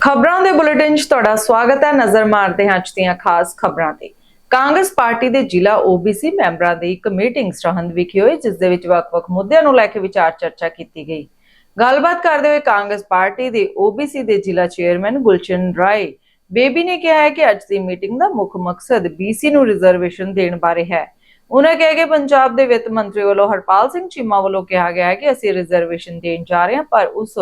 ਖਬਰਾਂ ਦੇ ਬੁਲੇਟਿਨ 'ਚ ਤੁਹਾਡਾ ਸਵਾਗਤ ਹੈ। ਨਜ਼ਰ ਮਾਰਦੇ ਹਾਂ ਅੱਜ ਦੀਆਂ ਖਾਸ ਖਬਰਾਂ ਤੇ। ਕਾਂਗਰਸ ਪਾਰਟੀ ਦੇ ਜ਼ਿਲ੍ਹਾ OBC ਮੈਂਬਰਾਂ ਦੀ ਇੱਕ ਮੀਟਿੰਗ ਸਰਹੰਦ ਵਿਖੇ ਹੋਈ, ਜਿਸ ਦੇ ਵਿੱਚ ਵੱਖ-ਵੱਖ ਮੁੱਦਿਆਂ ਨੂੰ ਲੈ ਕੇ ਵਿਚਾਰ ਚਰਚਾ ਕੀਤੀ ਗਈ। ਗੱਲਬਾਤ ਕਰਦੇ ਹੋਏ ਕਾਂਗਰਸ ਪਾਰਟੀ ਦੇ OBC ਦੇ ਜ਼ਿਲ੍ਹਾ ਚੇਅਰਮੈਨ ਗੁਲਚਨ ਰਾਏ, ਬੇਬੀ ਨੇ ਕਿਹਾ ਹੈ ਕਿ ਅੱਜ ਦੀ ਮੀਟਿੰਗ ਦਾ ਮੁੱਖ ਮਕਸਦ BC ਨੂੰ ਰਿਜ਼ਰਵੇਸ਼ਨ ਦੇਣ ਬਾਰੇ ਹੈ। ਉਹਨਾਂ ਕਿਹਾ ਕਿ ਪੰਜਾਬ ਦੇ ਵਿੱਤ ਮੰਤਰੀ ਵੱਲੋਂ ਹਰਪਾਲ ਸਿੰਘ ਚੀਮਾ ਵੱਲੋਂ ਕਿਹਾ ਗਿਆ ਹੈ ਕਿ ਅਸੀਂ ਰਿਜ਼ਰਵੇਸ਼ਨ ਦੇਣ ਜਾ ਰਹੇ ਹਾਂ, ਪਰ ਉਸ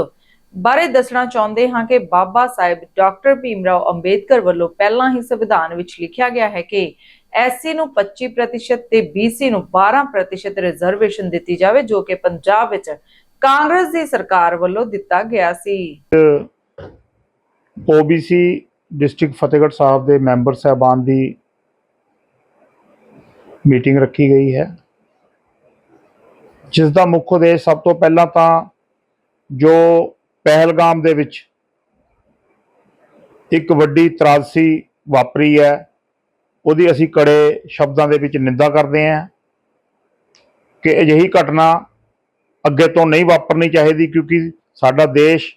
ਬਾਰੇ ਦੱਸਣਾ ਚਾਹੁੰਦੇ ਹਾਂ ਕਿ ਬਾਬਾ ਸਾਹਿਬ ਡਾਕਟਰ ਭੀਮਰਾਓ ਅੰਬੇਦਕਰ ਵੱਲੋਂ ਪਹਿਲਾਂ ਹੀ ਸੰਵਿਧਾਨ ਵਿੱਚ ਲਿਖਿਆ ਗਿਆ ਹੈ ਕਿ ਐਸਸੀ ਨੂੰ 25% ਤੇ BC ਨੂੰ 12% ਰਿਜ਼ਰਵੇਸ਼ਨ ਦਿੱਤੀ ਜਾਵੇ, ਜੋ ਕਿ ਪੰਜਾਬ ਵਿੱਚ ਕਾਂਗਰਸ ਦੀ ਸਰਕਾਰ ਵੱਲੋਂ ਦਿੱਤਾ ਗਿਆ ਸੀ। OBC ਡਿਸਟ੍ਰਿਕਟ ਫਤਿਹਗੜ੍ਹ ਸਾਹਿਬ ਦੇ ਮੈਂਬਰ ਸਾਹਿਬਾਨ ਦੀ ਮੀਟਿੰਗ ਰੱਖੀ ਗਈ ਹੈ। ਜਿਸ ਦਾ ਮੁੱਖ ਉਦੇਸ਼ ਸਭ ਤੋਂ ਪਹਿਲਾਂ ਤਾਂ ਜੋ ਪਹਿਲਗਾਮ ਦੇ ਵਿੱਚ ਇੱਕ ਵੱਡੀ ਤਰਾਸੀ ਵਾਪਰੀ ਹੈ। ਉਹਦੀ ਅਸੀਂ ਕੜੇ ਸ਼ਬਦਾਂ ਦੇ ਵਿੱਚ ਨਿੰਦਾ ਕਰਦੇ ਹਾਂ ਕਿ ਅਜਿਹੀ ਘਟਨਾ ਅੱਗੇ ਤੋਂ ਨਹੀਂ ਵਾਪਰਨੀ ਚਾਹੀਦੀ ਕਿਉਂਕਿ ਸਾਡਾ ਦੇਸ਼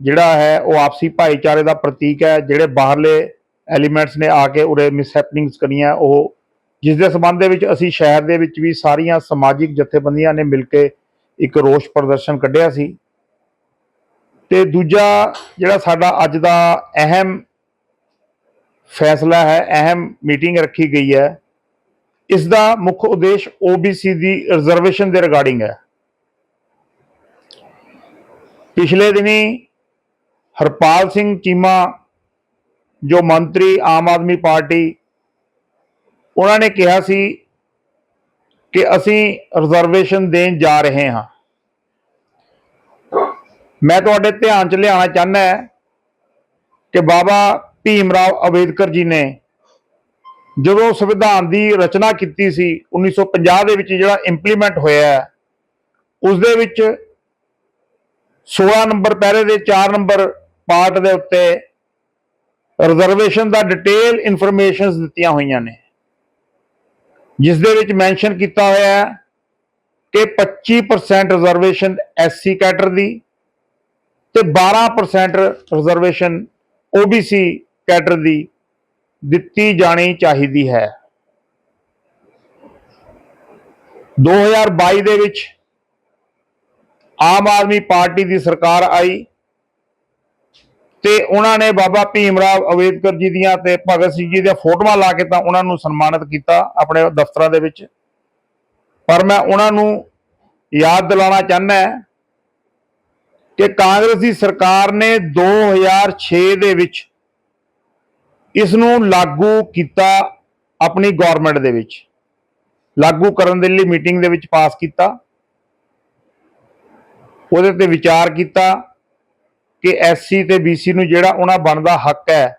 ਜਿਹੜਾ ਹੈ, ਉਹ ਆਪਸੀ ਭਾਈਚਾਰੇ ਦਾ ਪ੍ਰਤੀਕ ਹੈ। ਜਿਹੜੇ ਬਾਹਰਲੇ ਐਲੀਮੈਂਟਸ ਨੇ ਆ ਕੇ ਉਰੇ ਮਿਸਹੈਪਨਿੰਗਸ ਕਰੀਆਂ, ਉਹ ਜਿਸ ਦੇ ਸੰਬੰਧ ਦੇ ਵਿੱਚ ਅਸੀਂ ਸ਼ਹਿਰ ਦੇ ਵਿੱਚ ਵੀ ਸਾਰੀਆਂ ਸਮਾਜਿਕ ਜਥੇਬੰਦੀਆਂ ਨੇ ਮਿਲ ਕੇ ਇੱਕ ਰੋਸ ਪ੍ਰਦਰਸ਼ਨ ਕੱਢਿਆ ਸੀ। ਤੇ ਦੂਜਾ ਜਿਹੜਾ ਸਾਡਾ ਅੱਜ ਦਾ ਅਹਿਮ ਫੈਸਲਾ ਹੈ, ਅਹਿਮ ਮੀਟਿੰਗ ਰੱਖੀ ਗਈ ਹੈ, ਇਸ ਦਾ ਮੁੱਖ ਉਦੇਸ਼ OBC ਦੀ ਰਿਜ਼ਰਵੇਸ਼ਨ ਦੇ ਰਿਗਾਰਡਿੰਗ ਹੈ। ਪਿਛਲੇ ਦਿਨੀ ਹਰਪਾਲ ਸਿੰਘ ਚੀਮਾ, ਜੋ ਮੰਤਰੀ ਆਮ ਆਦਮੀ ਪਾਰਟੀ, ਉਹਨਾਂ ਨੇ ਕਿਹਾ ਸੀ ਕਿ ਅਸੀਂ ਰਿਜ਼ਰਵੇਸ਼ਨ ਦੇਣ ਜਾ ਰਹੇ ਹਾਂ। ਮੈਂ ਤੁਹਾਡੇ ਧਿਆਨ 'ਚ ਲਿਆਉਣਾ ਚਾਹੁੰਦਾ ਕਿ ਬਾਬਾ ਭੀਮ ਰਾਓ ਅੰਬੇਦਕਰ ਜੀ ਨੇ ਜਦੋਂ ਸੰਵਿਧਾਨ ਦੀ ਰਚਨਾ ਕੀਤੀ ਸੀ 1950 ਦੇ ਵਿੱਚ ਜਿਹੜਾ ਇੰਪਲੀਮੈਂਟ ਹੋਇਆ ਹੈ, ਉਸ ਦੇ ਵਿੱਚ 16 ਨੰਬਰ ਪੈਰੇ ਦੇ 4 ਨੰਬਰ ਪਾਰਟ ਦੇ ਉੱਤੇ ਰਿਜ਼ਰਵੇਸ਼ਨ ਦਾ ਡਿਟੇਲ ਇਨਫੋਰਮੇਸ਼ਨਸ ਦਿੱਤੀਆਂ ਹੋਈਆਂ ਨੇ। ਜਿਸ ਦੇ ਵਿੱਚ ਮੈਂਸ਼ਨ ਕੀਤਾ ਹੋਇਆ ਹੈ ਕਿ 25% ਰਿਜ਼ਰਵੇਸ਼ਨ ਐਸਸੀ ਕੈਟਰ ਦੀ ਤੇ 12% ਰਿਜ਼ਰਵੇਸ਼ਨ OBC ਕੈਟਰ ਦੀ ਦਿੱਤੀ ਜਾਣੀ ਚਾਹੀਦੀ ਹੈ। 2022 ਦੇ ਵਿੱਚ ਆਮ ਆਦਮੀ ਪਾਰਟੀ ਦੀ ਸਰਕਾਰ ਆਈ ਤੇ ਉਹਨਾਂ ਨੇ ਬਾਬਾ ਭੀਮ ਰਾਵ ਅੰਬੇਦਕਰ ਜੀ ਦੀਆਂ ਤੇ ਭਗਤ ਸਿੰਘ ਜੀ ਦੀਆਂ ਫੋਟੋਆਂ ਲਾ ਕੇ ਤਾਂ ਉਹਨਾਂ ਨੂੰ ਸਨਮਾਨਿਤ ਕੀਤਾ ਆਪਣੇ ਦਫ਼ਤਰਾਂ ਦੇ ਵਿੱਚ। ਪਰ ਮੈਂ ਉਹਨਾਂ ਨੂੰ ਯਾਦ ਦਿਲਾਉਣਾ ਚਾਹੁੰਦਾ ਕਿ ਕਾਂਗਰਸ ਦੀ ਸਰਕਾਰ ਨੇ 2006 ਦੇ ਵਿੱਚ ਇਸ ਨੂੰ ਲਾਗੂ ਕੀਤਾ ਆਪਣੀ ਗਵਰਨਮੈਂਟ ਦੇ ਵਿੱਚ। ਲਾਗੂ ਕਰਨ ਦੇ ਲਈ ਮੀਟਿੰਗ ਦੇ ਵਿੱਚ ਪਾਸ ਕੀਤਾ। ਉਹਦੇ ਤੇ ਵਿਚਾਰ ਕੀਤਾ ਕਿ ਐਸਸੀ ਤੇ ਬੀਸੀ ਨੂੰ ਜਿਹੜਾ ਉਹਨਾਂ ਬਣਦਾ ਹੱਕ ਹੈ,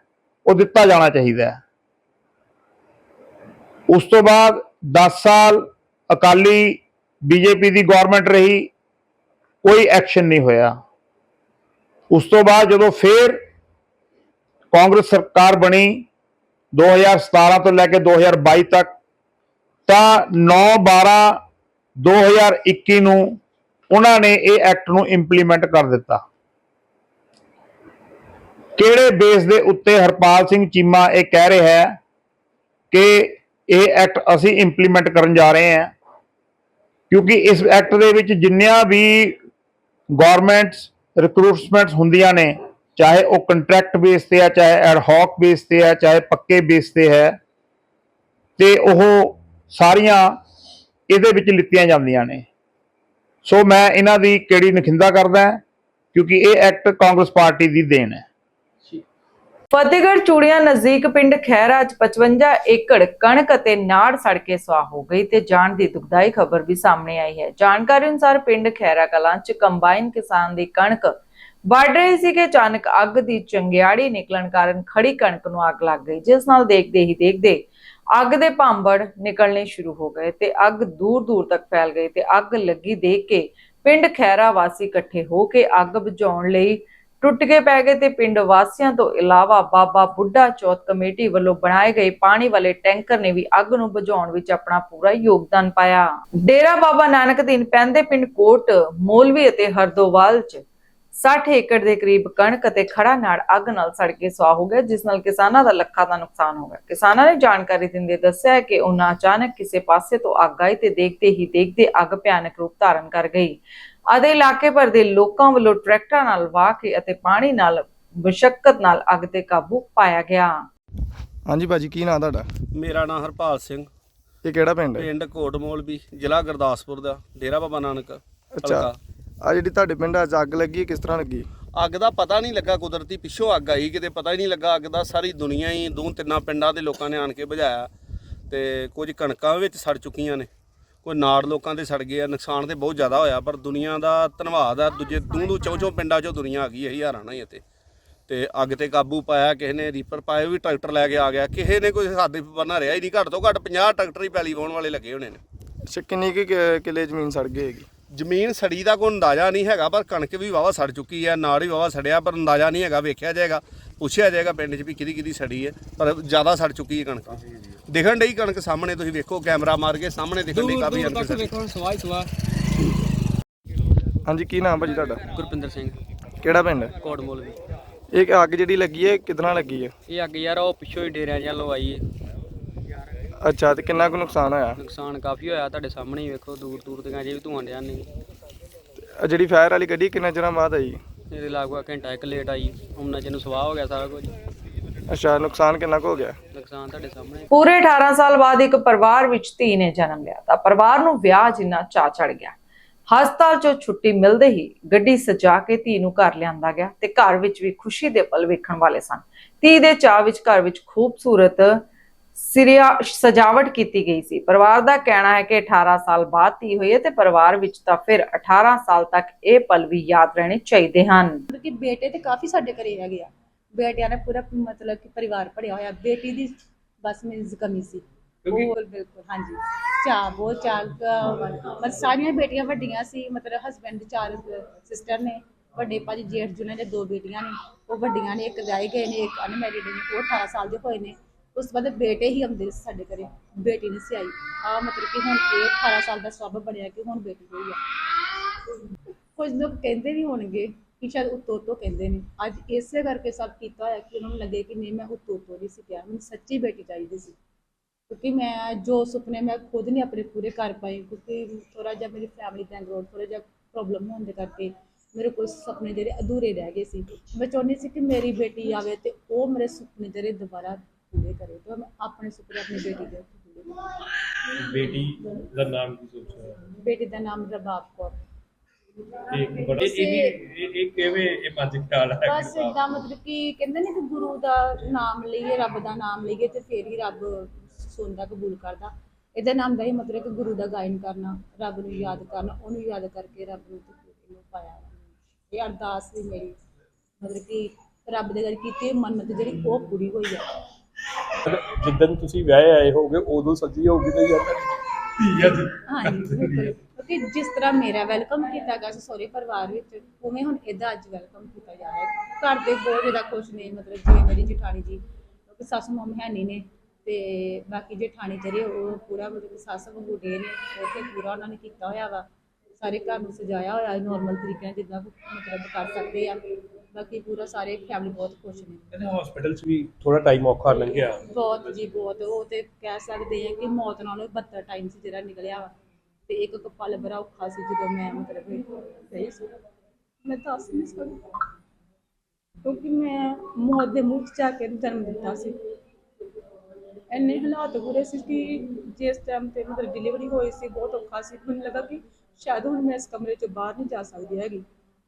ਉਹ ਦਿੱਤਾ ਜਾਣਾ ਚਾਹੀਦਾ ਹੈ। ਉਸ ਤੋਂ ਬਾਅਦ 10 ਸਾਲ ਅਕਾਲੀ ਬੀਜੇਪੀ ਦੀ ਗਵਰਨਮੈਂਟ ਰਹੀ, ਕੋਈ ਐਕਸ਼ਨ ਨਹੀਂ ਹੋਇਆ। ਉਸ ਤੋਂ ਬਾਅਦ ਜਦੋਂ ਫੇਰ ਕਾਂਗਰਸ ਸਰਕਾਰ ਬਣੀ 2017 ਤੋਂ ਲੈ ਕੇ 2022 ਤੱਕ, ਤਾਂ 9 12 2021 ਨੂੰ ਉਹਨਾਂ ਨੇ ਇਹ ਐਕਟ ਨੂੰ ਇੰਪਲੀਮੈਂਟ ਕਰ ਦਿੱਤਾ। ਕਿਹੜੇ ਬੇਸ ਦੇ ਉੱਤੇ ਹਰਪਾਲ ਸਿੰਘ ਚੀਮਾ ਇਹ ਕਹਿ ਰਿਹਾ ਹੈ ਕਿ ਇਹ ਐਕਟ ਅਸੀਂ ਇੰਪਲੀਮੈਂਟ ਕਰਨ ਜਾ ਰਹੇ ਹਾਂ, ਕਿਉਂਕਿ ਇਸ ਐਕਟ ਦੇ ਵਿੱਚ ਜਿੰਨੀਆਂ ਵੀ ਗਵਰਨਮੈਂਟਸ ਰਿਕਰੂਟਮੈਂਟਸ ਹੁੰਦੀਆਂ ਨੇ, ਚਾਹੇ ਉਹ ਕੰਟਰੈਕਟ ਬੇਸ ਤੇ ਆ, ਚਾਹੇ ਐਡ ਹੌਕ ਬੇਸ ਤੇ ਆ, ਚਾਹੇ ਪੱਕੇ ਬੇਸ ਤੇ ਹੈ, ਤੇ ਉਹ ਸਾਰੀਆਂ ਇਹਦੇ ਵਿੱਚ ਲਿੱਤੀਆਂ ਜਾਂਦੀਆਂ ਨੇ। ਸੋ ਮੈਂ ਇਹਨਾਂ ਦੀ ਕਿਹੜੀ ਨਖਿੰਦਾ ਕਰਦਾ, ਕਿਉਂਕਿ ਇਹ ਐਕਟ ਕਾਂਗਰਸ ਪਾਰਟੀ ਦੀ ਦੇਣ ਹੈ। ਫਤਿਹਗੜ੍ਹ ਚੂੜੀਆਂ ਨਜ਼ਦੀਕ ਪਿੰਡ ਖੈਰਾ 'ਚ 55 ਏਕੜ ਕਣਕ ਅਤੇ ਨਾੜ ਸੜ ਕੇ ਸੁਆਹ ਹੋ ਗਈ ਤੇ ਜਾਣ ਦੀ ਦੁਖਦਾਈ ਖਬਰ ਵੀ ਸਾਹਮਣੇ ਆਈ ਹੈ। ਜਾਣਕਾਰੀ ਅਨੁਸਾਰ ਪਿੰਡ ਖੈਰਾ ਕਲਾਂ 'ਚ ਕੰਬਾਈਨ ਕਿਸਾਨ ਦੀ ਕਣਕ ਵੱਢ ਰਹੀ ਸੀ ਕਿ ਅਚਾਨਕ ਅੱਗ ਦੀ ਚੰਗਿਆੜੀ ਨਿਕਲਣ ਕਾਰਨ ਖੜੀ ਕਣਕ ਨੂੰ ਅੱਗ ਲੱਗ ਗਈ, ਜਿਸ ਨਾਲ ਦੇਖਦੇ ਹੀ ਦੇਖਦੇ ਅੱਗ ਦੇ ਭਾਂਬੜ ਨਿਕਲਣੇ ਸ਼ੁਰੂ ਹੋ ਗਏ ਤੇ ਅੱਗ ਦੂਰ ਦੂਰ ਤੱਕ ਫੈਲ ਗਈ ਤੇ ਅੱਗ ਲੱਗੀ ਦੇਖ ਕੇ ਪਿੰਡ ਖੈਰਾ ਵਾਸੀ ਇਕੱਠੇ ਹੋ ਕੇ ਅੱਗ ਬੁਝਾਉਣ ਲਈ ਟੁੱਟ ਕੇ ਪੈ ਗਏ ਤੇ ਪਿੰਡ ਵਾਸੀਆਂ ਤੋਂ ਇਲਾਵਾ ਬਾਬਾ ਬੁੱਢਾ ਚੌਥ ਕਮੇਟੀ ਵੱਲੋਂ ਬਣਾਏ ਗਏ ਪਾਣੀ ਵਾਲੇ ਟੈਂਕਰ ਨੇ ਵੀ ਅੱਗ ਨੂੰ ਬੁਝਾਉਣ ਵਿੱਚ ਆਪਣਾ ਪੂਰਾ ਯੋਗਦਾਨ ਪਾਇਆ। ਡੇਰਾ ਬਾਬਾ ਨਾਨਕ ਦੀਨ ਪੈਂਦੇ ਪਿੰਡ ਕੋਟ, ਮੋਲਵੀ ਅਤੇ ਹਰਦੋਵਾਲ ਚ 60 ਏਕੜ ਦੇ ਕਰੀਬ ਕਣਕ ਅਤੇ ਖੜਾ ਨਾੜ ਅੱਗ ਨਾਲ ਸੜ ਕੇ ਸੁਆਹ ਹੋ ਗਿਆ ਜਿਸ ਨਾਲ ਕਿਸਾਨਾਂ ਦਾ ਲੱਖਾਂ ਦਾ ਨੁਕਸਾਨ ਹੋ ਗਿਆ। ਕਿਸਾਨਾਂ ਨੇ ਜਾਣਕਾਰੀ ਦਿੰਦੇ ਦੱਸਿਆ ਕਿ ਉਹਨਾਂ ਅਚਾਨਕ ਕਿਸੇ ਪਾਸੇ ਤੋਂ ਅੱਗ ਆਈ ਤੇ ਦੇਖਦੇ ਹੀ ਦੇਖਦੇ ਅੱਗ ਭਿਆਨਕ ਰੂਪ ਧਾਰਨ ਕਰ ਗਈ। ਅਤੇ ਇਲਾਕੇ ਭਰ ਦੇ ਲੋਕਾਂ ਵੱਲੋਂ ਟਰੈਕਟਰਾਂ ਨਾਲ ਵਾਹ ਕੇ ਅਤੇ ਪਾਣੀ ਨਾਲ ਮੁਸ਼ਕਲ ਨਾਲ ਅੱਗ ਤੇ ਕਾਬੂ ਪਾਇਆ ਗਿਆ। ਹਾਂਜੀ ਭਾਜੀ ਕੀ ਨਾਂ ਤੁਹਾਡਾ? ਮੇਰਾ ਨਾਮ ਹਰਪਾਲ ਸਿੰਘ। ਇਹ ਕਿਹੜਾ ਪਿੰਡ ਹੈ? ਪਿੰਡ ਕੋਟਮੋਲਬੀ ਜ਼ਿਲ੍ਹਾ ਗੁਰਦਾਸਪੁਰ ਦਾ ਡੇਰਾ ਬਾਬਾ ਨਾਨਕ ਅੱਛਾ। ਹਲਕਾ। ਆ ਜਿਹੜੀ ਤੁਹਾਡੇ ਪਿੰਡ ਅੱਜ ਅੱਗ ਲੱਗੀ ਹੈ, ਕਿਸ ਤਰ੍ਹਾਂ ਲੱਗੀ? ਅੱਗ ਦਾ ਪਤਾ ਨਹੀਂ ਲੱਗਾ ਕੁਦਰਤੀ ਪਿੱਛੋਂ ਅੱਗ ਆਈ ਕਿਤੇ ਪਤਾ ਹੀ ਨਹੀਂ ਲੱਗਾ। ਅੱਗ ਦਾ ਸਾਰੀ ਦੁਨੀਆ ਹੀ ਦੋ ਤਿੰਨਾਂ ਪਿੰਡਾਂ ਦੇ ਲੋਕਾਂ ਨੇ ਆਣ ਕੇ ਬੁਝਾਇਆ। ਤੇ ਕੁਝ ਕਣਕਾਂ ਵਿੱਚ ਸੜ ਚੁੱਕੀਆਂ ਨੇ। ਕੋਈ ਨਾੜ ਲੋਕਾਂ ਦੇ ਸੜ ਗਏ ਆ ਨੁਕਸਾਨ ਤੇ ਬਹੁਤ ਜ਼ਿਆਦਾ ਹੋਇਆ ਪਰ ਦੁਨੀਆ ਦਾ ਧੰਨਵਾਦ ਆ ਦੂਜੇ ਦੂੰ ਦੂ ਚੌਂ ਚੌਂ ਪਿੰਡਾਂ 'ਚੋਂ ਦੁਨੀਆ ਆ ਗਈ ਹੈ ਹਜ਼ਾਰਾਂ ਨਾਲ ਹੀ ਇੱਥੇ। ਤੇ ਅੱਗ ਤੇ ਕਾਬੂ ਪਾਇਆ ਕਿਸੇ ਨੇ ਰੀਪਰ ਉਹ ਵੀ ਟਰੈਕਟਰ ਲੈ ਕੇ ਆ ਗਿਆ ਕਿਸੇ ਨੇ ਕੋਈ ਹੱਦ ਬਣਾ ਰਿਹਾ ਹੀ ਨਹੀਂ ਘੱਟ ਤੋਂ ਘੱਟ 50 ਟਰੈਕਟਰ ਹੀ ਪੈਲੀ ਵਾਹੁਣ ਵਾਲੇ ਲੱਗੇ ਹੋਣੇ ਨੇ। ਅੱਛਾ ਕਿੰਨੀ ਕੁ ਕਿ- ਕਿੱਲੇ ਜ਼ਮੀਨ ਸੜ ਗਈ ਹੈਗੀ? ਜ਼ਮੀਨ ਸੜੀ ਦਾ ਕੋਈ ਅੰਦਾਜ਼ਾ ਨਹੀਂ ਹੈਗਾ ਪਰ ਕਣਕ ਵੀ ਵਾਵਾ ਸੜ ਚੁੱਕੀ ਹੈ ਨਾੜ ਵੀ ਵਾਵਾ ਸੜਿਆ ਪਰ ਅੰਦਾਜ਼ਾ ਨਹੀਂ ਹੈਗਾ ਵੇਖਿਆ ਜਾਏਗਾ ਪੁੱਛਿਆ ਜਾਏਗਾ ਪਿੰਡ 'ਚ ਵੀ ਕਿਹਦੀ ਕਿਹਦੀ ਸੜੀ ਹੈ ਪਰ ਜ਼ਿਆਦਾ ਸੜ ਚੁੱਕੀ ਹੈ ਕਣਕ। ਦਿਖਣ ਡਈ ਕਣਕ ਸਾਹਮਣੇ ਤੁਸੀਂ ਵੇਖੋ ਕੈਮਰਾ ਮਾਰ ਕੇ ਸਾਹਮਣੇ ਦਿਖਣ ਡਈ ਕਾਫੀ ਕਣਕ ਸੜੀ ਹਾਂਜੀ ਕੀ ਨਾਮ ਭਾਜੀ ਤੁਹਾਡਾ? ਗੁਰਪਿੰਦਰ ਸਿੰਘ। ਕਿਹੜਾ ਪਿੰਡ? ਹੈ ਕੋਟ ਮੋਲਵੀ ਇਹ ਅੱਗ ਜਿਹੜੀ ਲੱਗੀ ਹੈ ਕਿਤਨਾ ਲੱਗੀ ਹੈ? ਇਹ ਅੱਗ ਯਾਰ ਉਹ ਪਿੱਛੋਂ ਹੀ ਡੇਰਿਆਂ ਜਾਂ ਲਵਾਈ ਹੈ। ਅੱਛਾ ਤੇ ਕਿੰਨਾ ਕੁ ਨੁਕਸਾਨ ਹੋਇਆ? ਨੁਕਸਾਨ ਕਾਫੀ ਹੋਇਆ ਤੁਹਾਡੇ ਸਾਹਮਣੇ ਹੀ ਵੇਖੋ ਦੂਰ ਦੂਰ ਤੱਕ ਅਜੇ ਵੀ ਧੂਆਂ ਡਿਆ ਨਹੀਂ। ਆਹ ਜਿਹੜੀ ਫਾਇਰ ਵਾਲੀ ਗੱਡੀ ਕਿੰਨੇ ਚਿਰਾਂ ਬਾਅਦ ਆਈ? ਇਹਦੇ ਲਾਗੂ ਘੰਟਾ ਇੱਕ ਲੇਟ ਆਈ ਉਹਨਾਂ ਜਿਹਨੂੰ ਸਵਾਹ ਹੋ ਗਿਆ ਸਾਰਾ ਕੁਝ। ਅੱਛਾ ਨੁਕਸਾਨ ਕਿੰਨਾ ਕੁ ਹੋ ਗਿਆ? ਨੁਕਸਾਨ ਤੁਹਾਡੇ ਸਾਹਮਣੇ ਪੂਰੇ 18 ਸਾਲ ਬਾਅਦ ਇੱਕ ਪਰਿਵਾਰ ਵਿੱਚ ਧੀ ਨੇ ਜਨਮ ਲਿਆ। ਤਾਂ ਪਰਿਵਾਰ ਨੂੰ ਵਿਆਹ ਜਿੰਨਾ ਚਾਅ ਚੜ ਗਿਆ। ਹਸਪਤਾਲ ਚੋਂ ਛੁੱਟੀ ਮਿਲਦੇ ਹੀ ਗੱਡੀ ਸਜਾ ਕੇ ਧੀ ਨੂੰ ਘਰ ਲਿਆਂਦਾ ਗਿਆ ਤੇ ਘਰ ਵਿੱਚ ਵੀ ਖੁਸ਼ੀ ਦੇ ਪਲ ਵੇਖਣ ਵਾਲੇ ਸਨ। ਧੀ ਦੇ ਚਾਅ ਵਿੱਚ ਘਰ ਵਿੱਚ ਖੂਬਸੂਰਤ ਸਿਰਿਆ ਸਜਾਵਟ ਕੀਤੀ ਗਈ ਸੀ। ਪਰਿਵਾਰ ਦਾ ਕਹਿਣਾ ਹੈ ਕਿ 18 ਸਾਲ ਬਾਅਦ ਧੀ ਹੋਈ ਹੈ ਤੇ ਪਰਿਵਾਰ ਵਿੱਚ ਤਾਂ ਫਿਰ 18 ਸਾਲ ਤੱਕ ਇਹ ਪਲ ਵੀ ਯਾਦ ਰਹਿਣੇ ਚਾਹੀਦੇ ਹਨ। ਕਿ ਬੇਟੇ ਤੇ ਕਾਫੀ ਸਾਡੇ ਘਰੇ ਹੈਗੇ ਆ ਬੇਟਿਆਂ ਨੇ ਪੂਰਾ ਮਤਲਬ ਕਿ ਪਰਿਵਾਰ ਭਰਿਆ ਹੋਇਆ ਬੇਟੀ ਦੀ ਬਸ ਮੀਨਸ ਕਮੀ ਸੀ। ਬਿਲਕੁਲ ਬਿਲਕੁਲ ਹਾਂਜੀ। ਚਾਹ ਬਹੁਤ ਚਾਹ ਮਤਲਬ ਸਾਰੀਆਂ ਬੇਟੀਆਂ ਵੱਡੀਆਂ ਸੀ ਮਤਲਬ ਹਸਬੰਡ ਦੇ ਚਾਰ ਸਿਸਟਰ ਨੇ ਵੱਡੇ ਭਾਜੀ ਜੇਠ ਜੁਨੇ ਦੇ ਦੋ ਬੇਟੀਆਂ ਨੇ ਉਹ ਵੱਡੀਆਂ ਨੇ ਇੱਕ ਵਿਆਹੇ ਗਏ ਨੇ ਇੱਕ ਅਨਮੈਰਿਡ ਨੇ ਉਹ 18 ਸਾਲ ਦੇ ਹੋਏ ਨੇ। ਉਸ ਤੋਂ ਬਾਅਦ ਬੇਟੇ ਹੀ ਆਉਂਦੇ ਸਾਡੇ ਘਰੇ ਬੇਟੀ ਨਹੀਂ ਸੀ ਆਈ ਆ ਮਤਲਬ ਕਿ ਹੁਣ ਇਹ 18 ਸਾਲ ਦਾ ਸਵਾਬ ਬਣਿਆ ਕਿ ਹੁਣ ਬੇਟੀ ਹੋਈ ਆ। ਕੁਝ ਲੋਕ ਕਹਿੰਦੇ ਵੀ ਹੋਣਗੇ ਕਿ ਸ਼ਾਇਦ ਉੱਤੋਂ ਉੱਤੋਂ ਕਹਿੰਦੇ ਨੇ। ਅੱਜ ਇਸੇ ਕਰਕੇ ਸਭ ਕੀਤਾ ਹੋਇਆ ਕਿ ਉਹਨਾਂ ਨੂੰ ਲੱਗੇ ਕਿ ਨਹੀਂ ਮੈਂ ਉੱਤੋਂ ਉੱਤੋਂ ਨਹੀਂ ਸੀ ਕਿਹਾ। ਮੈਨੂੰ ਸੱਚੀ ਬੇਟੀ ਚਾਹੀਦੀ ਸੀ। ਕਿਉਂਕਿ ਮੈਂ ਜੋ ਸੁਪਨੇ ਮੈਂ ਖੁਦ ਨਹੀਂ ਆਪਣੇ ਪੂਰੇ ਕਰ ਪਾਈ ਕਿਉਂਕਿ ਥੋੜਾ ਜਿਹਾ ਮੇਰੀ ਫੈਮਿਲੀ ਬੈਕਗ੍ਰਾਉਂਡ ਥੋੜਾ ਜਿਹਾ ਪ੍ਰੋਬਲਮ ਹੋਣ ਦੇ ਕਰਕੇ ਮੇਰੇ ਕੁਝ ਸੁਪਨੇ ਜਿਹੜੇ ਅਧੂਰੇ ਰਹਿ ਗਏ ਸੀ। ਮੈਂ ਚਾਹੁੰਦੀ ਸੀ ਕਿ ਮੇਰੀ ਬੇਟੀ ਆਵੇ ਤੇ ਉਹ ਮੇਰੇ ਸੁਪਨੇ ਜਿਹੜੇ ਦੁਬਾਰਾ ਪੂਰੇ ਕਰੇ। ਤੇ ਮੈਂ ਆਪਣੇ ਸੁਪਨੇ ਆਪਣੀ ਬੇਟੀ ਦੇ ਪੂਰੇ। ਬੇਟੀ ਦਾ ਨਾਮ ਕੀ ਸੋਚਿਆ? ਬੇਟੀ ਦਾ ਨਾਮ ਰਬਾਬ ਕੌਰ। ਇੱਕ ਬੜਾ ਇਹ ਵੀ ਇਹ ਇਹ ਕਿਵੇਂ ਇਹ ਮਨ ਚ ਖਿਆਲ ਆਇਆ ਬਸ ਇਦਾਂ ਮਤਲਬ ਕਿ ਕਹਿੰਦੇ ਨੇ ਕਿ ਗੁਰੂ ਦਾ ਨਾਮ ਲਈਏ ਰੱਬ ਦਾ ਨਾਮ ਲਈਏ ਤੇ ਫੇਰ ਹੀ ਰੱਬ ਸੁਣਦਾ ਕਬੂਲ ਕਰਦਾ। ਇਹਦੇ ਨਾਮ ਦਾ ਹੀ ਮਤਲਬ ਕਿ ਗੁਰੂ ਦਾ ਗਾਇਨ ਕਰਨਾ ਰੱਬ ਨੂੰ ਯਾਦ ਕਰਨਾ ਉਹਨੂੰ ਯਾਦ ਕਰਕੇ ਰੱਬ ਨੂੰ ਤੇ ਬੇਟੀ ਨੂੰ ਪਾਇਆ। ਇਹ ਅਰਦਾਸ ਸੀ ਮੇਰੀ ਮਤਲਬ ਕਿ ਰੱਬ ਦੇ ਘਰ ਕੀਤੀ ਹੋਈ ਮੰਨਤ ਜਿਹੜੀ ਉਹ ਪੂਰੀ ਹੋਈ ਹੈ। ਜਿੱਦਨ ਤੁਸੀਂ ਵਿਆਹੇ ਆਏ ਹੋਗੇ ਉਦੋਂ ਸੱਜੀ ਹੋਊਗੀ ਤਾਂ ਯਾਰ ਧੀ ਹਾਂਜੀ ਬਿਲਕੁਲ। ਕਿਉਂਕਿ ਜਿਸ ਤਰ੍ਹਾਂ ਮੇਰਾ ਵੈਲਕਮ ਕੀਤਾ ਗਿਆ ਸੀ ਸਹੁਰੇ ਪਰਿਵਾਰ ਵਿੱਚ ਉਵੇਂ ਹੁਣ ਇਹਦਾ ਅੱਜ ਵੈਲਕਮ ਕੀਤਾ ਜਾ ਰਿਹਾ ਹੈ। ਘਰ ਦੇ ਬਹੁਤ ਜ਼ਿਆਦਾ ਖੁਸ਼ ਨੇ ਮਤਲਬ ਜਿਵੇਂ ਮੇਰੀ ਜਠਾਣੀ ਜੀ ਕਿਉਂਕਿ ਸੱਸ ਮੰਮ ਹੈ ਨਹੀਂ ਨੇ ਤੇ ਬਾਕੀ ਜਠਾਣੀ ਜਿਹੜੇ ਉਹ ਪੂਰਾ ਮਤਲਬ ਸੱਸ ਵਾਂਗੂ ਡੇ ਨੇ ਉਹ ਤੇ ਪੂਰਾ ਉਹਨਾਂ ਨੇ ਕੀਤਾ ਹੋਇਆ ਵਾ। ਸਾਰੇ ਘਰ ਨੂੰ ਸਜਾਇਆ ਹੋਇਆ ਨਾਰਮਲ ਤਰੀਕੇ ਨਾਲ ਜਿੱਦਾਂ ਮਤਲਬ ਕਰ ਸਕਦੇ ਆ। ਬਾਕੀ ਪੂਰਾ ਸਾਰੇ ਫੈਮਿਲੀ ਬਹੁਤ ਖੁਸ਼ ਨੇ। ਕਹਿੰਦੇ ਹਸਪੀਟਲ 'ਚ ਵੀ ਥੋੜਾ ਟਾਈਮ ਔਖਾ ਲੰਘਿਆ ਬਹੁਤ ਜੀ ਬਹੁਤ। ਉਹ ਤੇ ਕਹਿ ਸਕਦੇ ਆ ਕਿ ਮੌਤ ਨਾਲੋਂ 72 ਟਾਈਮ ਸੀ ਜਿਹੜਾ ਨਿਕਲਿਆ ਵਾ। ਤੇ ਇੱਕ ਇੱਕ ਪਲ ਬੜਾ ਔਖਾ ਸੀ ਜਦੋਂ ਮੈਂ ਮਤਲਬ ਗਈ ਸੀ। ਮੈਂ ਦੱਸ ਨਹੀਂ ਸਕਦੀ। ਕਿਉਂਕਿ ਮੈਂ ਮੌਤ ਦੇ ਮੂੰਹ 'ਚ ਜਾ ਕੇ ਜਨਮ ਦਿੱਤਾ ਸੀ। ਇੰਨੇ ਹਾਲਾਤ ਬੁਰੇ ਸੀ ਕਿ ਜਿਸ ਟਾਈਮ ਤੇ ਮਤਲਬ ਡਿਲੀਵਰੀ ਹੋਈ ਸੀ ਬਹੁਤ ਔਖਾ ਸੀ। ਮੈਨੂੰ ਲੱਗਾ ਕਿ ਸ਼ਾਇਦ ਹੁਣ ਮੈਂ ਇਸ ਕਮਰੇ 'ਚੋਂ ਬਾਹਰ ਨਹੀਂ ਜਾ ਸਕਦੀ ਹੈਗੀ।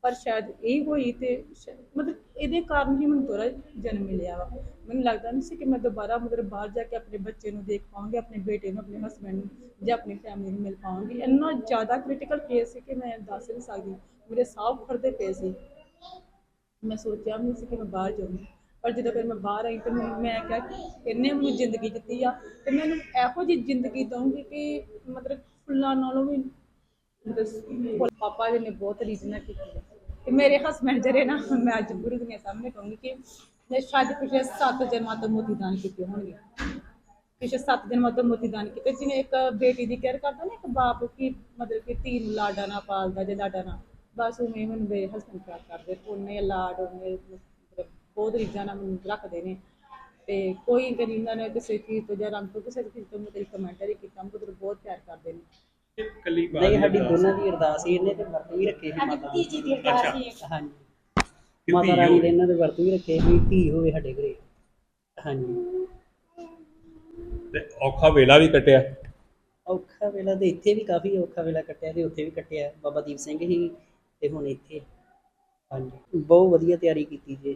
ਪਰ ਸ਼ਾਇਦ ਇਹ ਹੋਈ ਤੇ ਸ਼ਾਇਦ- ਮਤਲਬ ਇਹਦੇ ਕਾਰਨ ਹੀ ਮੈਨੂੰ ਦੁਬਾਰਾ ਜਨਮ ਮਿਲਿਆ ਵਾ। ਮੈਨੂੰ ਲੱਗਦਾ ਨਹੀਂ ਸੀ ਕਿ ਮੈਂ ਦੁਬਾਰਾ ਮਤਲਬ ਬਾਹਰ ਜਾ ਕੇ ਆਪਣੇ ਬੱਚੇ ਨੂੰ ਦੇਖ ਪਾਵਾਂਗੀ, ਆਪਣੇ ਬੇਟੇ ਨੂੰ, ਆਪਣੇ ਹਸਬੰਡ ਨੂੰ ਜਾਂ ਆਪਣੀ ਫੈਮਿਲੀ ਨੂੰ ਮਿਲ ਪਾਵਾਂਗੀ। ਇੰਨਾ ਜ਼ਿਆਦਾ ਕ੍ਰਿਟੀਕਲ ਕੇਸ ਸੀ ਕਿ ਮੈਂ ਦੱਸ ਨਹੀਂ ਸਕਦੀ। ਮੇਰੇ ਸਾਹ ਫੜਦੇ ਪਏ ਸੀ। ਮੈਂ ਸੋਚਿਆ ਵੀ ਨਹੀਂ ਸੀ ਕਿ ਮੈਂ ਬਾਹਰ ਜਾਊਂਗੀ। ਪਰ ਜਦੋਂ ਫਿਰ ਮੈਂ ਬਾਹਰ ਆਈ ਤਾਂ ਮੈਂ ਮੈਂ ਕਿਹਾ ਕਿ ਇਹਨੇ ਮੈਨੂੰ ਜ਼ਿੰਦਗੀ ਦਿੱਤੀ ਆ ਤੇ ਮੈਨੂੰ ਇਹੋ ਜਿਹੀ ਜ਼ਿੰਦਗੀ ਦਊਂਗੀ ਕਿ ਮਤਲਬ ਫੁੱਲਾਂ ਨਾਲੋਂ ਵੀ ਮਤਲਬ ਪਾਪਾ ਜੀ ਨੇ ਬਹੁਤ ਰੀਜਨਾਂ ਨਾਲ ਕੀਤੀ ਤੇ ਮੇਰੇ ਹਸਬੰਡ ਜਿਹੜੇ ਨਾ, ਮੈਂ ਅੱਜ ਪੂਰੀ ਦੁਨੀਆ ਸਾਹਮਣੇ ਕਹੂੰਗੀ ਕਿ ਮੈਂ ਸ਼ਾਇਦ ਪਿਛਲੇ 7 ਜਨਮਾਂ ਤੋਂ ਮੋਤੀ ਦਾਨ ਕੀਤੇ ਹੋਣਗੇ। ਪਿਛਲੇ 7 ਜਨਮਾਂ ਤੋਂ ਮੋਤੀ ਦਾਨ ਕੀਤੇ, ਜਿਵੇਂ ਇੱਕ ਬੇਟੀ ਦੀ ਕੇਅਰ ਕਰਦਾ ਨਾ ਇੱਕ ਬਾਪ ਕੀ ਮਤਲਬ ਕਿ ਧੀ ਨੂੰ ਲਾਡਾ ਨਾ ਪਾਲਦਾ ਜੇ ਲਾਡਾ ਨਾ, ਬਸ ਉਵੇਂ ਮੈਨੂੰ ਮੇਰੇ ਹਸਬੰਡ ਪਿਆਰ ਕਰਦੇ ਉਹਨੇ ਲਾਡ ਉਹਨੇ ਬਹੁਤ ਰੀਝਾਂ ਨਾਲ ਮੈਨੂੰ ਰੱਖਦੇ ਨੇ। ਤੇ ਕੋਈ ਕਦੀ ਇਹਨਾਂ ਨੇ ਕਿਸੇ ਚੀਜ਼ ਤੋਂ ਜਾਂ ਰੰਗ ਤੋਂ ਕਿਸੇ ਚੀਜ਼ ਤੋਂ ਮੇਰੀ ਕਮੈਂਟਰੀ ਕੀਤਾ ਮੈਨੂੰ ਬਹੁਤ ਪਿਆਰ ਕਰਦੇ ਨੇ। ਇਹ ਕੱਲੀ ਬਾਤ ਨਹੀਂ ਸਾਡੀ ਦੋਨਾਂ ਦੀ ਅਰਦਾਸ ਸੀ ਇਹਨੇ ਤੇ ਵਰਤ ਵੀ ਰੱਖੇ ਸੀ ਮਾਤਾ ਤੀਜੀ ਦੀ ਅਰਦਾਸ ਸੀ। ਹਾਂਜੀ। ਮਾਤਾ ਰਾਣੀ। ਦੇ ਇਹਨਾਂ ਦੇ ਵਰਤ ਵੀ ਰੱਖੇ ਵੀ ਧੀ ਹੋਵੇ ਸਾਡੇ ਘਰੇ। ਹਾਂਜੀ। ਤੇ ਔਖਾ ਵੇਲਾ ਵੀ ਕੱਟਿਆ। ਔਖਾ ਵੇਲਾ ਤੇ ਇੱਥੇ ਵੀ ਕਾਫੀ ਔਖਾ ਵੇਲਾ ਕੱਟਿਆ ਤੇ ਉੱਥੇ ਵੀ ਕੱਟਿਆ। ਬਾਬਾ ਦੀਪ ਸਿੰਘ ਹੀ ਤੇ ਹੁਣ ਇੱਥੇ। ਹਾਂਜੀ। ਬਹੁਤ ਵਧੀਆ ਤਿਆਰੀ ਕੀਤੀ ਜੀ।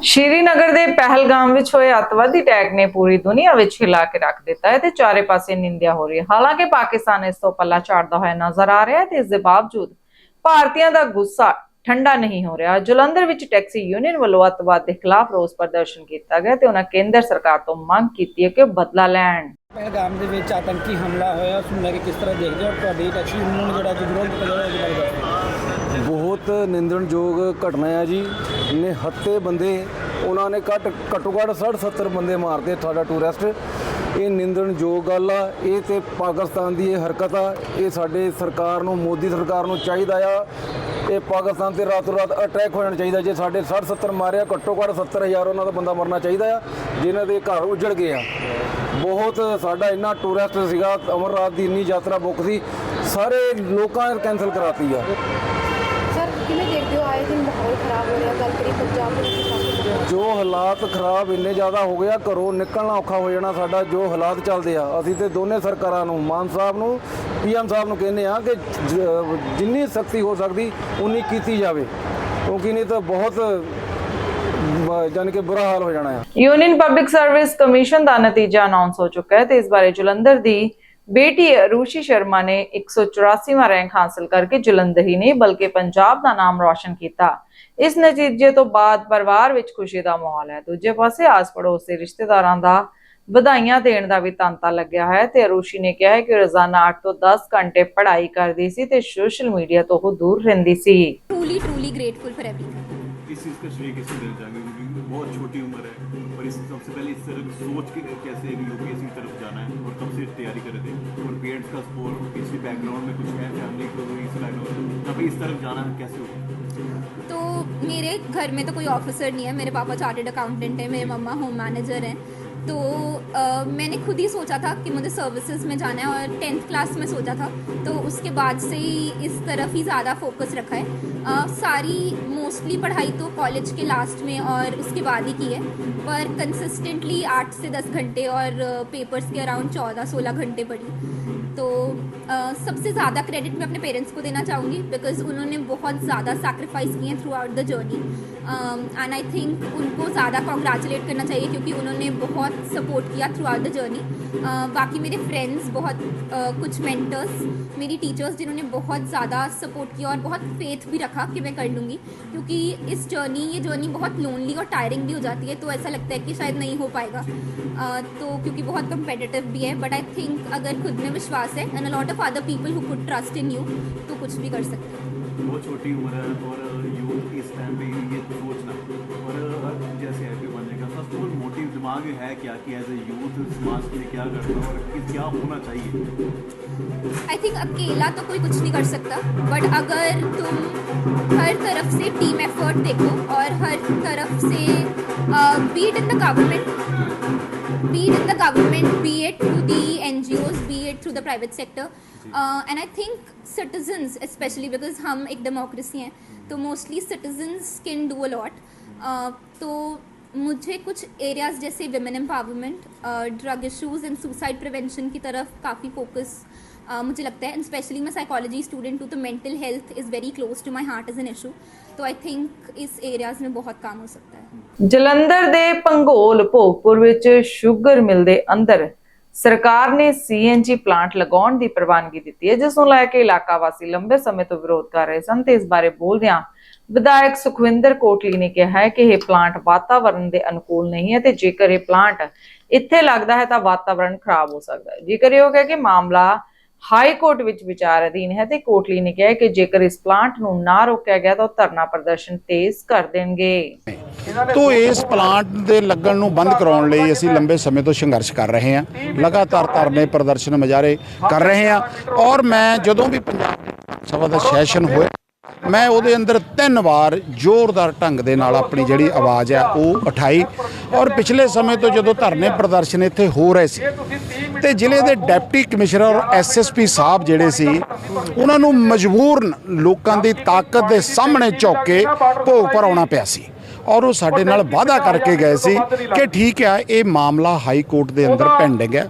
ਸ਼੍ਰੀਨਗਰ ਦੇ ਪਹਿਲਗਾਮ ਵਿੱਚ ਹੋਏ ਅੱਤਵਾਦੀ ਅਟੈਕ ਨੇ ਪੂਰੀ ਦੁਨੀਆ ਵਿੱਚ ਹਿਲਾ ਕੇ ਰੱਖ ਦਿੱਤਾ ਹੈ ਤੇ ਚਾਰੇ ਪਾਸੇ ਨਿੰਦਿਆ ਹੋ ਰਹੀ ਹੈ। ਹਾਲਾਂਕਿ ਪਾਕਿਸਤਾਨ ਇਸ ਤੋਂ ਪੱਲਾ ਝਾੜਦਾ ਹੋਇਆ ਨਜ਼ਰ ਆ ਰਿਹਾ ਹੈ ਤੇ ਇਸ ਦੇ ਬਾਵਜੂਦ ਭਾਰਤੀਆਂ ਦਾ ਗੁੱਸਾ ਠੰਡਾ ਨਹੀਂ ਹੋ ਰਿਹਾ। ਜਲੰਧਰ ਵਿੱਚ ਟੈਕਸੀ ਯੂਨੀਅਨ ਵੱਲੋਂ ਅੱਤਵਾਦ ਦੇ ਖਿਲਾਫ ਰੋਸ ਪ੍ਰਦਰਸ਼ਨ ਕੀਤਾ ਗਿਆ ਤੇ ਉਹਨਾਂ ਕੇਂਦਰ ਸਰਕਾਰ ਤੋਂ ਮੰਗ ਕੀਤੀ ਹੈ ਕਿ ਬਦਲਾ ਲੈਣ। ਪਹਿਲਗਾਮ ਦੇ ਵਿੱਚ ਆਤੰਕੀ ਹਮਲਾ ਹੋਇਆ, ਉਸ ਨੂੰ ਲੈ ਕੇ ਕਿਸ ਤਰ੍ਹਾਂ ਦੇਖਦੇ ਹੋ? ਤੁਹਾਡੀ ਟੈਕਸੀ ਯੂਨੀਅਨ ਜਿਹੜਾ ਅੱਜ ਵਿਰੋਧ ਕੀਤਾ ਬਾਰੇ ਬਹੁਤ ਨਿੰਦਣਯੋਗ ਘਟਨਾ ਹੈ ਜੀ। ਨਿਹੱਤੇ ਬੰਦੇ, ਉਹਨਾਂ ਨੇ ਘੱਟ, ਘੱਟੋ ਘੱਟ 60 70 ਬੰਦੇ ਮਾਰਦੇ ਸਾਡਾ ਟੂਰਿਸਟ। ਇਹ ਨਿੰਦਣਯੋਗ ਗੱਲ ਆ, ਇਹ ਤੇ ਪਾਕਿਸਤਾਨ ਦੀ ਇਹ ਹਰਕਤ ਆ। ਇਹ ਸਾਡੇ ਸਰਕਾਰ ਨੂੰ, ਮੋਦੀ ਸਰਕਾਰ ਨੂੰ ਚਾਹੀਦਾ ਆ। ਇਹ ਪਾਕਿਸਤਾਨ ਤੇ ਰਾਤੋਂ ਰਾਤ ਅਟੈਕ ਹੋ ਜਾਣਾ ਚਾਹੀਦਾ। ਜੇ ਸਾਡੇ 60 70 ਮਾਰਿਆ, ਘੱਟੋ ਘੱਟ 70000 ਉਹਨਾਂ ਦਾ ਬੰਦਾ ਮਰਨਾ ਚਾਹੀਦਾ ਆ, ਜਿਨ੍ਹਾਂ ਦੇ ਘਰ ਉਜੜ ਗਏ ਆ। ਬਹੁਤ ਸਾਡਾ ਇੰਨਾ ਟੂਰਿਸਟ ਸੀਗਾ, ਅਮਰਨਾਥ ਦੀ ਇੰਨੀ ਯਾਤਰਾ ਬੁੱਕ ਸੀ। ਸਾਰੇ ਲੋਕਾਂ ਨੇ ਕੈਨਸਲ ਕਰਾਤੀ ਆ। ਕਿਵੇਂ ਦੇਖਦੇ ਹੋ ਆਏ ਦਿਨ ਮਾਹੌਲ ਖਰਾਬ ਹੋ ਰਿਹਾ ਗੱਲ ਕਰੀ ਪੰਜਾਬ ਦੇ ਵਿੱਚ ਕਾਫੀ ਜੋ ਹਾਲਾਤ ਖਰਾਬ ਇੰਨੇ ਜ਼ਿਆਦਾ ਹੋ ਗਿਆ ਘਰੋਂ ਨਿਕਲਣਾ ਔਖਾ ਹੋ ਜਾਣਾ ਸਾਡਾ ਜੋ ਹਾਲਾਤ ਚੱਲਦੇ ਆ। ਅਸੀਂ ਤੇ ਦੋਨੇ ਸਰਕਾਰਾਂ ਨੂੰ ਮਾਨ ਸਾਹਿਬ ਨੂੰ ਪੀਐਮ ਸਾਹਿਬ ਨੂੰ ਕਹਿੰਦੇ ਆ ਕਿ ਜ- ਜਿੰਨੀ ਸਖਤੀ ਹੋ ਸਕਦੀ ਉਨੀ ਕੀਤੀ ਜਾਵੇ। ਕਿਉਂਕਿ ਨਹੀਂ ਤਾਂ ਬਹੁਤ ਬ- ਜਾਣੀ ਕਿ ਬੁਰਾ ਹਾਲ ਹੋ ਜਾਣਾ ਆ। ਯੂਨੀਅਨ ਪਬਲਿਕ ਸਰਵਿਸ ਕਮਿਸ਼ਨ ਦਾ ਨਤੀਜਾ ਅਨਾਉਂਸ ਹੋ ਚੁੱਕਾ ਹੈ ਤੇ ਇਸ ਬਾਰੇ ਜਲੰਧਰ ਦੀ ਬੇਟੀ रूषि शर्मा ने 184ਵਾਂ ਰੈਂਕ ਹਾਸਲ ਕਰਕੇ ਜਲੰਧਰ ਹੀ ਨਹੀਂ ਬਲਕਿ ਪੰਜਾਬ ਦਾ ਨਾਮ ਰੌਸ਼ਨ ਕੀਤਾ। ਇਸ ਨਤੀਜੇ ਤੋਂ ਬਾਅਦ ਪਰਿਵਾਰ ਵਿੱਚ ਖੁਸ਼ੀ ਦਾ ਮਾਹੌਲ ਹੈ। ਦੂਜੇ ਪਾਸੇ ਆਸ ਪੜੋਸ ਦੇ ਰਿਸ਼ਤੇਦਾਰਾਂ ਦਾ ਵਧਾਈਆਂ ਦੇਣ ਦਾ ਵੀ ਤਾਂਤਾ ਲੱਗਿਆ ਹੈ ਤੇ ਅਰੂਸ਼ੀ ਨੇ ਕਿਹਾ ਹੈ ਕਿ ਰੋਜ਼ਾਨਾ 8 ਤੋਂ 10 ਘੰਟੇ ਪੜ੍ਹਾਈ ਕਰਦੀ ਸੀ ਤੇ ਸੋਸ਼ਲ ਮੀਡੀਆ ਤੋਂ ਉਹ ਦੂਰ ਰਹਿੰਦੀ ਸੀ। Truly truly grateful for everything इस चीज़ का श्रेय कैसे देना चाहेंगे क्योंकि बहुत छोटी उम्र है और इस सबसे पहले इस तरह सोच के कैसे यूपीएससी की तरफ़ जाना है और कब से तैयारी कर रहे थे? और पेरेंट्स का सपोर्ट किसी बैकग्राउंड में कुछ है फैमिली को इस बैकग्राउंड तभी इस तरफ़ जाना है कैसे होगा? तो मेरे घर में तो कोई ऑफिसर नहीं है। मेरे पापा चार्टेड अकाउंटेंट है, मेरे मम्मा होम मैनेजर हैं। तो uh, मैंने खुद ही सोचा था कि मुझे सर्विसेज़ में जाना है और टेंथ क्लास में सोचा था। तो उसके बाद से ही इस तरफ़ ही ज़्यादा फोकस रखा है। uh, सारी मोस्टली पढ़ाई तो कॉलेज के लास्ट में और उसके बाद ही की है। पर कंसिस्टेंटली आठ से दस घंटे और पेपर्स के अराउंड चौदह सोलह घंटे पढ़ी। तो सबसे ज़्यादा क्रेडिट मैं अपने पेरेंट्स को देना चाहूँगी बिकॉज़ उन्होंने बहुत ज़्यादा सैक्रिफाइस किए throughout the journey and I think उनको ज़्यादा कॉन्ग्रेचुलेट करना चाहिए क्योंकि उन्होंने बहुत सपोर्ट किया थ्रू आउट द जर्नी बाकी मेरे फ्रेंड्स बहुत अ, कुछ मेंटर्स मेरी टीचर्स जिन्होंने बहुत ज़्यादा सपोर्ट किया और बहुत फेथ भी रखा कि मैं कर लूँगी क्योंकि इस जर्नी ये जर्नी बहुत लोनली और टायरिंग भी हो जाती है तो ऐसा लगता है कि शायद नहीं हो पाएगा। अ, तो क्योंकि बहुत कंपेटिटिव भी है बट आई थिंक अगर खुद में विश्वास है and a lot of other people who could trust in you तो कुछ भी कर सकते हैं। बहुत छोटी उम्र है और यूथ इस टाइम पे ये सोचना। और जैसे हैप्पी बनने का फ़र्स्ट ऑफ़ ऑल मोटिव दिमाग है क्या कि एज ए यूथ समाज के लिए क्या करना और किस- क्या होना चाहिए। आई थिंक अकेला तो कोई कुछ नहीं कर सकता। बट अगर तुम हर तरफ़ से टीम एफर्ट देखो और हर तरफ़ से beat in the government be it in the government, be it through the NGOs, be it through the private sector. Uh, and I think citizens, especially because हम एक democracy hai, to mostly citizens can do a lot. Uh, तो मुझे कुछ areas जैसे women empowerment, uh, drug issues and suicide prevention की तरफ़ काफ़ी focus uh, मुझे लगता है एंड स्पेशली मैं साइकोलॉजी स्टूडेंट हूँ तो mental health is very close to my heart is an issue तो आई थिंक इस एरियाज में बहुत काम हो सकता है ਜਲੰਧਰ ਦੇ ਪੰਘੋਲ ਭੋਗਪੁਰ ਵਿੱਚ ਸ਼ੂਗਰ ਮਿਲ ਦੇ ਅੰਦਰ ਸਰਕਾਰ ਨੇ ਸੀਐਨਜੀ ਪਲਾਂਟ ਲਗਾਉਣ ਦੀ ਪ੍ਰਵਾਨਗੀ ਦਿੱਤੀ ਹੈ ਜਿਸ ਨੂੰ ਲੈ ਕੇ ਇਲਾਕਾ ਵਾਸੀ ਲੰਬੇ ਸਮੇਂ ਤੋਂ ਵਿਰੋਧ ਕਰ ਰਹੇ ਸਨ ਤੇ ਇਸ ਬਾਰੇ ਬੋਲਦਿਆਂ ਵਿਧਾਇਕ ਸੁਖਵਿੰਦਰ ਕੋਟਲੀ ਨੇ ਕਿਹਾ ਹੈ ਕਿ ਇਹ ਪਲਾਂਟ ਵਾਤਾਵਰਣ ਦੇ ਅਨੁਕੂਲ ਨਹੀਂ ਹੈ ਤੇ ਜੇਕਰ ਇਹ ਪਲਾਂਟ ਇੱਥੇ ਲੱਗਦਾ ਹੈ ਤਾਂ ਵਾਤਾਵਰਣ ਖਰਾਬ ਹੋ ਸਕਦਾ ਹੈ ਜੇਕਰ ਇਹ ਕਿ ਕਿ ਹਾਈ ਕੋਰਟ ਵਿੱਚ ਵਿਚਾਰ ਅਧੀਨ ਹੈ ਤੇ ਕੋਟਲੀ ਨੇ ਕਿਹਾ ਕਿ ਜੇਕਰ ਇਸ ਪਲਾਂਟ ਨੂੰ ਨਾ ਰੋਕਿਆ ਗਿਆ ਤਾਂ ਉਹ ਧਰਨਾ ਪ੍ਰਦਰਸ਼ਨ ਤੇਜ਼ ਕਰ ਦੇਣਗੇ। ਤੋਂ ਇਸ ਪਲਾਂਟ ਦੇ ਲੱਗਣ ਨੂੰ ਬੰਦ ਕਰਾਉਣ ਲਈ ਅਸੀਂ ਲੰਬੇ ਸਮੇਂ ਤੋਂ ਸੰਘਰਸ਼ ਕਰ ਰਹੇ ਹਾਂ। ਲਗਾਤਾਰ ਧਰਨੇ ਪ੍ਰਦਰਸ਼ਨ ਮੁਜ਼ਾਹਰੇ ਕਰ ਰਹੇ ਹਾਂ। ਔਰ ਮੈਂ ਜਦੋਂ ਵੀ ਪੰਜਾਬ ਸਭਾ ਦਾ ਸੈਸ਼ਨ ਹੋਇਆ ਮੈਂ ਉਹਦੇ ਅੰਦਰ ਤਿੰਨ ਵਾਰ ਜ਼ੋਰਦਾਰ ਢੰਗ ਦੇ ਨਾਲ ਆਪਣੀ ਜਿਹੜੀ ਆਵਾਜ਼ ਹੈ ਉਹ ਉਠਾਈ ਔਰ ਪਿਛਲੇ ਸਮੇਂ ਤੋਂ ਜਦੋਂ ਧਰਨੇ ਪ੍ਰਦਰਸ਼ਨ ਇੱਥੇ ਹੋ ਰਹੇ ਸੀ ਤੇ ਜ਼ਿਲ੍ਹੇ ਦੇ ਡਿਪਟੀ ਕਮਿਸ਼ਨਰ ਔਰ ਐਸਐਸਪੀ ਸਾਹਿਬ ਜਿਹੜੇ ਸੀ, ਉਹਨਾਂ ਨੂੰ ਮਜਬੂਰਨ ਲੋਕਾਂ ਦੀ ਤਾਕਤ ਦੇ ਸਾਹਮਣੇ ਝੁੱਕ ਕੇ ਭੋਗ ਭਰਾਉਣਾ ਪਿਆ ਸੀ। ਔਰ ਉਹ ਸਾਡੇ ਨਾਲ ਵਾਅਦਾ ਕਰਕੇ ਗਏ ਸੀ ਕਿ ਠੀਕ ਹੈ ਇਹ ਮਾਮਲਾ ਹਾਈ ਕੋਰਟ ਦੇ ਅੰਦਰ ਪੈਂਡਿੰਗ ਹੈ।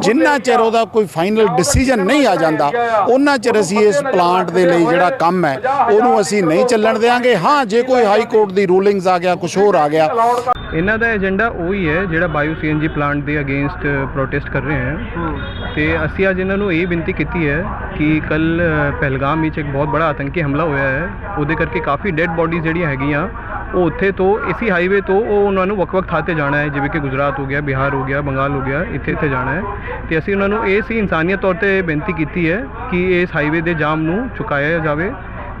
ਜਿੰਨਾ ਚਿਰ ਉਹਦਾ ਕੋਈ ਫਾਈਨਲ ਡਿਸੀਜਨ ਨਹੀਂ ਆ ਜਾਂਦਾ ਉਹਨਾਂ ਚਿਰ ਅਸੀਂ ਇਸ ਪਲਾਂਟ ਦੇ ਲਈ ਜਿਹੜਾ ਕੰਮ ਹੈ ਉਹਨੂੰ ਅਸੀਂ ਨਹੀਂ ਚੱਲਣ ਦੇਵਾਂਗੇ ਹਾਂ ਜੇ ਕੋਈ ਹਾਈ ਕੋਰਟ ਦੀ ਰੂਲਿੰਗਸ ਆ ਗਿਆ ਕੁਝ ਹੋਰ ਆ ਗਿਆ। ਇਹਨਾਂ ਦਾ ਏਜੰਡਾ ਉਹੀ ਹੈ ਜਿਹੜਾ ਬਾਇਓ ਸੀਐਨਜੀ ਪਲਾਂਟ ਦੇ ਅਗੇਂਸਟ ਪ੍ਰੋਟੈਸਟ ਕਰ ਰਹੇ ਹਨ ਤੇ ਅਸੀਂ ਅੱਜ ਇਹਨਾਂ ਨੂੰ ਇਹ ਬੇਨਤੀ ਕੀਤੀ ਹੈ ਕਿ ਕੱਲ ਪਹਿਲਗਾਮ ਵਿੱਚ ਇੱਕ ਬਹੁਤ ਬੜਾ ਆਤੰਕੀ ਹਮਲਾ ਹੋਇਆ ਹੈ। ਉਹਦੇ ਕਰਕੇ ਕਾਫੀ ਡੈੱਡ ਬੋਡੀਜ਼ ਜਿਹੜੀਆਂ ਹੈਗੀਆਂ ਉਹ ਉੱਥੇ ਤੋਂ ਇਸੀ ਹਾਈਵੇ ਤੋਂ ਉਹ ਉਹਨਾਂ ਨੂੰ ਵੱਖ-ਵੱਖ ਥਾਂ ਤੇ ਜਾਣਾ ਹੈ ਜਿਵੇਂ ਕਿ ਗੁਜਰਾਤ ਹੋ ਗਿਆ ਬਿਹਾਰ ਹੋ ਗਿਆ ਬੰਗਾਲ ਹੋ ਗਿਆ ਇੱਥੇ ਇੱਥੇ ਜਾਣਾ ਹੈ। ਤੇ ਅਸੀਂ ਉਹਨਾਂ ਨੂੰ ਇਹ ਸੀ ਇਨਸਾਨੀਅਤ ਤੌਰ ਤੇ ਬੇਨਤੀ ਕੀਤੀ ਹੈ ਕਿ ਇਸ ਹਾਈਵੇ ਦੇ ਜਾਮ ਨੂੰ ਚੁਕਾਇਆ ਜਾਵੇ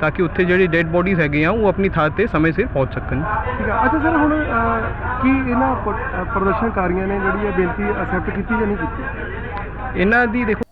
ਤਾਂ ਕਿ ਉੱਥੇ ਜਿਹੜੀ ਡੈੱਡ ਬੋਡੀਜ਼ ਹੈਗੀਆਂ ਉਹ ਆਪਣੀ ਥਾਂ ਤੇ ਸਮੇਂ ਸਿਰ ਪਹੁੰਚ ਸਕਣ। ਠੀਕ ਹੈ ਅੱਛਾ ਸਰ ਹੁਣ ਕੀ ਇਹਨਾਂ ਪ੍ਰਦਰਸ਼ਨਕਾਰੀਆਂ ਨੇ ਜਿਹੜੀ ਇਹ ਬੇਨਤੀ ਅਸੈਪਟ ਕੀਤੀ ਜਾਂ ਨਹੀਂ ਕੀਤੀ? ਇਹਨਾਂ ਦੀ ਦੇਖੋ